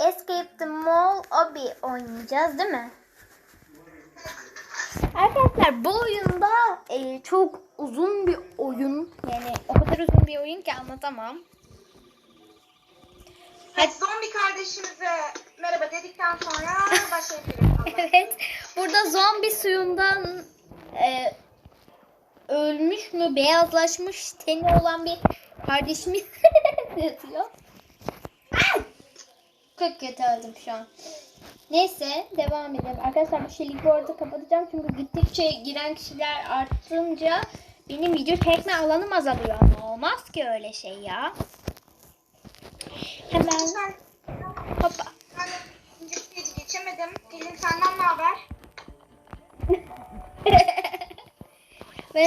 Escape the Mall Obby oynayacağız değil mi? Arkadaşlar bu oyunda e, çok uzun bir oyun. Yani o kadar uzun bir oyun ki anlatamam. Evet, zombi kardeşimize merhaba dedikten sonra başlayabiliriz. evet. Burada zombi suyundan e, ölmüş mü beyazlaşmış teni olan bir kardeşimiz yazıyor. Ay! Çok kötü öldüm şu an. Neyse devam edelim. Arkadaşlar bu şeyi bu arada kapatacağım çünkü gittikçe giren kişiler arttınca benim video çekme alanım azalıyor ama olmaz ki öyle şey ya. Hemen hoppa. ben geçemedim. Pelin senden ne haber? Mi?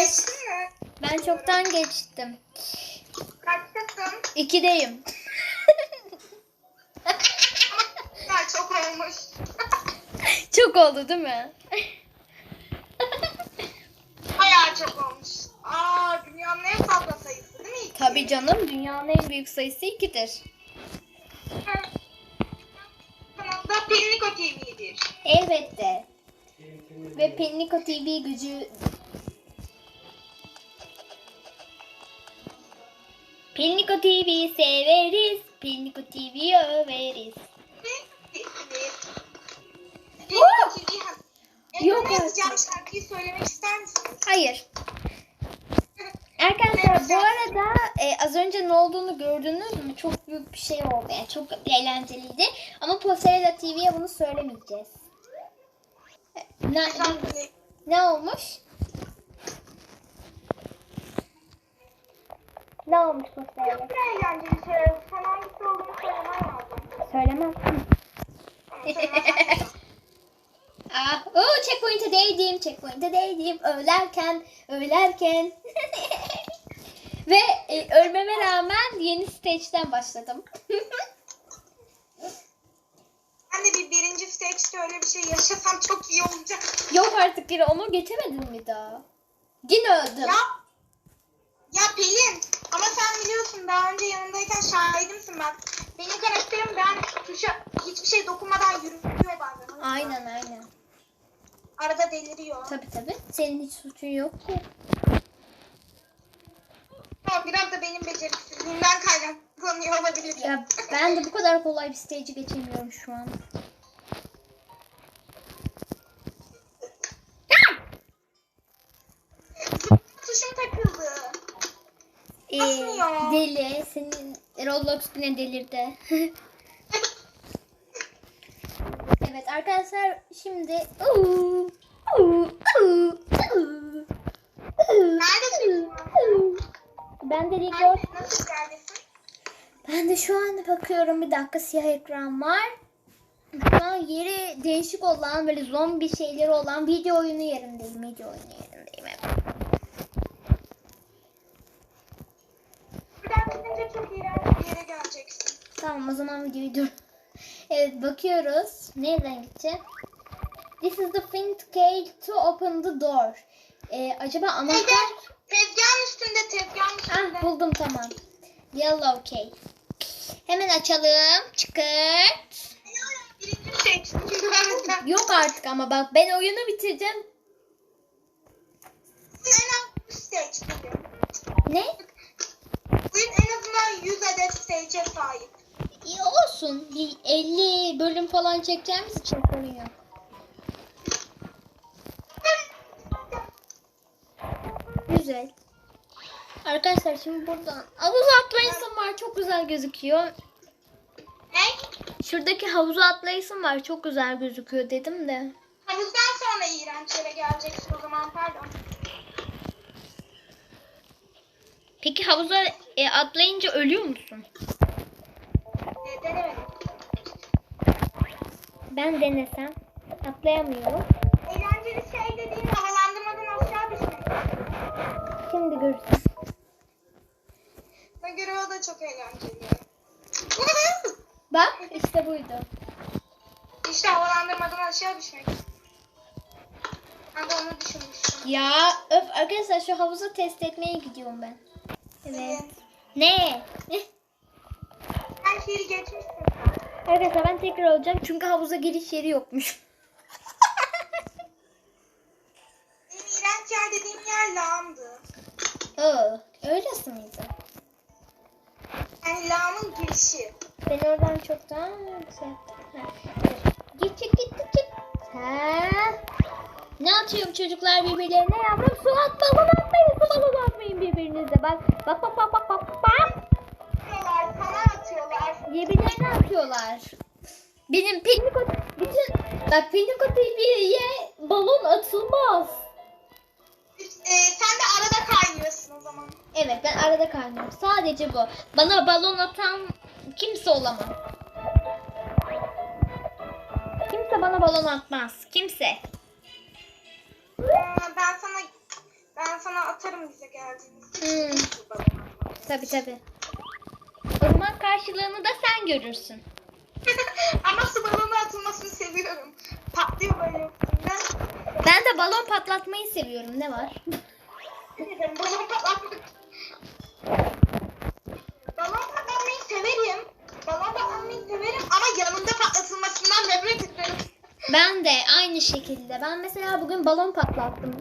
ben çoktan geçtim. Kaçtasın? İkideyim. Ya çok olmuş. Çok oldu değil mi? Bayağı çok olmuş. Aa dünyanın en fazla sayısı değil mi? İki? Tabii canım dünyanın en büyük sayısı ikidir. Kanalda Peliniko TV'dir. Elbette. Ve Penniko TV gücü... Penniko TV severiz. Penniko TV överiz. Yok Ekrana yazacağım şarkıyı söylemek ister misin? Hayır. Arkadaşlar bu arada e, az önce ne olduğunu gördünüz mü? Çok büyük bir şey oldu. Yani çok eğlenceliydi. Ama Posterela TV'ye bunu söylemeyeceğiz. E, Ne, ne olmuş? Ne olmuş Posterela? Çok eğlenceli şey. Sen hangisi olduğunu söylemen lazım. Söylemem. ah, oo, checkpoint'e değdim, checkpoint'e değdim. Ölerken, ölerken. Ve e, ölmeme rağmen yeni stage'den başladım. Ben de bir birinci stage'de öyle bir şey yaşasam çok iyi olacak. Yok artık biri onu geçemedin mi daha? Yine öldüm. Ya ya Pelin ama sen biliyorsun daha önce yanındayken şahidimsin bak. Benim karakterim ben tuşa hiçbir şey dokunmadan yürüyor bazen. Aynen aynen. Arada deliriyor. Tabi tabi. Senin hiç suçun yok ki. Ama biraz da benim beceriksizliğimden kaynaklanıyor olabilir. Ya ben de bu kadar kolay bir stage'i geçemiyorum şu an. Tuşum takıldı. Ee, Nasıl ya? deli. Senin Roblox yine delirdi. evet arkadaşlar şimdi Neredesin? Ben de Nerede- Nasıl? Ben de şu anda bakıyorum bir dakika siyah ekran var. Şu an yeri değişik olan böyle zombi şeyleri olan video oyunu yerindeyim. Video oyunu yerindeyim hep. Buradan gidince çok iğrenç bir yere geleceksin. Tamam o zaman videoyu dur. Evet bakıyoruz. Nereden gideceğim? This is the thing key to open the door. Ee, acaba anahtar... tezgahın üstünde tezgahın üstünde. Ah buldum tamam. Yellow key. Hemen açalım. Çıkart. Birinci stage. Yok artık ama bak ben oyunu bitireceğim. en az 100 stage gibi. Ne? Oyun en azından 100 adet stage'e sahip. İyi olsun. Bir 50 bölüm falan çekeceğimiz için sorun yok. Güzel. Arkadaşlar şimdi buradan havuz atlayışım var. Çok güzel gözüküyor. Ne? Şuradaki havuza atlayışım var. Çok güzel gözüküyor dedim de. Havuzdan sonra iğrenç yere geleceksin o zaman pardon. Peki havuza e, atlayınca ölüyor musun? Ben denesem. Atlayamıyorum. Eğlenceli şey dediğin havalandırmadan aşağı düşmek. Şimdi görürsün. Bana göre o da çok eğlenceli. Bak işte buydu. işte havalandırmadan aşağı düşmek. Ben de onu düşünmüştüm. Ya öf arkadaşlar şu havuzu test etmeye gidiyorum ben. Evet. Ne? Her şeyi geçmişsin. Arkadaşlar ben tekrar olacağım çünkü havuza giriş yeri yokmuş. En iğrenç yer dediğim yer lağımdı. Oo, öylesi miydi? Yani lağımın girişi. Ben oradan çoktan şey yaptım. Ha, Git çık git git çık. Ha. Ne atıyorum çocuklar birbirlerine yavrum? Su at balon atmayın. Su balon atmayın Benim Piniko bütün bak Piniko TV'ye balon atılmaz. Ee, sen de arada kaynıyorsun o zaman. Evet ben arada kaynıyorum. Sadece bu. Bana balon atan kimse olamaz. Kimse bana balon atmaz. Kimse. Ee, ben sana ben sana atarım bize geldiğinizde. Hmm. Tabi tabi. O zaman karşılığını da sen görürsün. Ama su balonu atılmasını seviyorum. Patlıyor böyle. Ben de balon patlatmayı seviyorum. Ne var? balon patlatmak. Balon patlatmayı severim. Balon patlatmayı severim ama yanında patlatılmasından nefret ederim. Ben de aynı şekilde. Ben mesela bugün balon patlattım.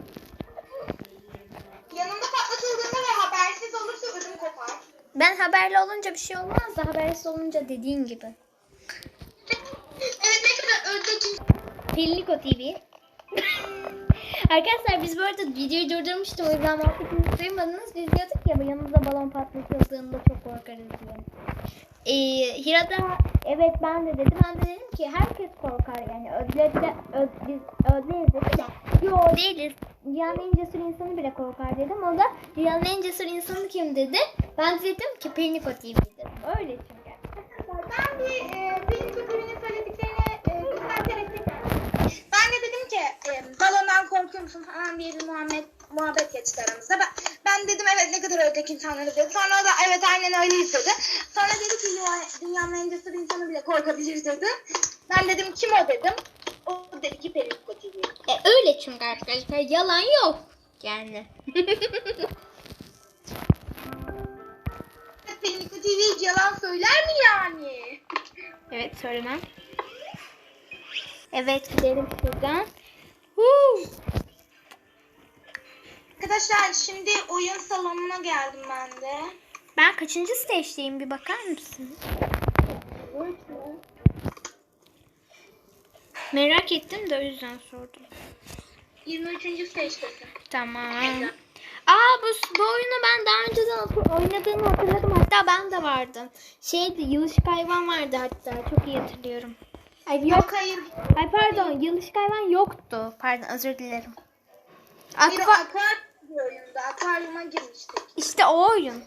Yanında patlatıldığında ve habersiz olursa ödüm kopar. Ben haberli olunca bir şey olmaz da habersiz olunca dediğin gibi. Ne kadar öldeki Pilliko TV. Arkadaşlar biz bu arada videoyu durdurmuştum. O yüzden muhabbetinizi duymadınız. Biz diyorduk ya yanımızda balon patlatıldığında çok korkarız diye. Ee, Hira da evet ben de dedi. Ben de dedim ki herkes korkar yani. Ödlekle, öd, biz ödleyiz dedi de. Yo değiliz. Dünyanın en cesur insanı bile korkar dedim. O da dünyanın en cesur insanı kim dedi. Ben de dedim ki Pilliko TV dedim. Öyle çünkü. Ben bir e, söylediklerini e, göstererek Ben de dedim ki e, balondan korkuyor musun falan diye bir muhabbet, muhabbet geçti aramızda. Ben, ben dedim evet ne kadar ördek insanları dedi. Sonra da evet aynen öyleyiz dedi. Sonra dedi ki "Ya, dünyanın en cesur insanı bile korkabilir dedi. Ben dedim kim o dedim. O dedi ki Perisko TV. E, öyle çünkü arkadaşlar. Yalan yok. Yani. Perisko TV yalan söyler mi yani? Evet söylemem. Evet gidelim şuradan. Huu. Arkadaşlar şimdi oyun salonuna geldim ben de. Ben kaçıncı stage'deyim bir bakar mısın? Merak ettim de o yüzden sordum. 23. stage'desin. Tamam. Aa bu, bu oyunu ben daha önceden oynadığımı hatırladım. Hatta ben de vardım. Şeydi yılışık hayvan vardı hatta. Çok iyi hatırlıyorum. Ay yok. Yok hayır. Ay pardon yılışık hayvan yoktu. Pardon özür dilerim. Bir Aqua... akvaryum bir oyunda. Akvaryuma girmiştik. İşte o oyun.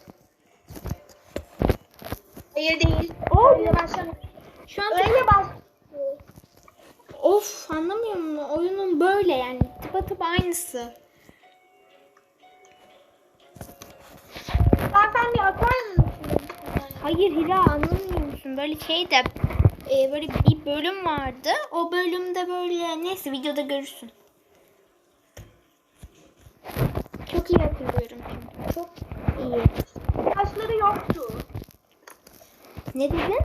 Hayır değil. O başlamış. Şu an Öyle baş. Of anlamıyor musun? Oyunun böyle yani tıpatıp aynısı. Zaten bir akvaryum mu Hayır Hira anlamıyor musun? Böyle şey de e, böyle bir bölüm vardı. O bölümde böyle neyse videoda görürsün. Çok iyi hatırlıyorum çünkü. Çok iyi. Başları yoktu. Ne dedin?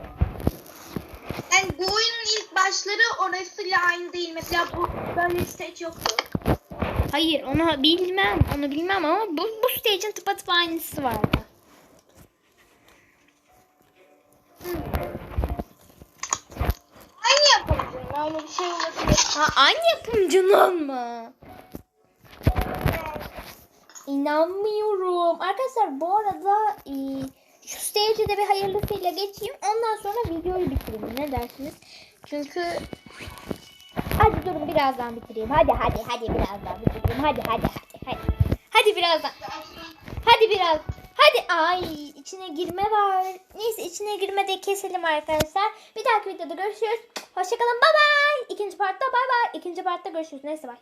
Yani bu oyunun ilk başları orasıyla aynı değil. Mesela bu böyle stage yoktu. Hayır onu bilmem. Onu bilmem ama bu, bu stage'in tıpatıp aynısı vardı. Aynı yapalım. Öyle bir şey olabilir. Ha aynı yapımcının mı? İnanmıyorum. Arkadaşlar bu arada e, şu stage'e de bir hayırlısıyla geçeyim. Ondan sonra videoyu bitireyim. Ne dersiniz? Çünkü hadi durun birazdan bitireyim. Hadi hadi hadi birazdan bitireyim. Hadi hadi hadi hadi. Hadi birazdan. Hadi biraz. Hadi ay içine girme var. Neyse içine girme de keselim arkadaşlar. Bir dahaki videoda görüşürüz. Hoşçakalın. Bay bay. İkinci partta bay bay. İkinci partta görüşürüz. Neyse bay.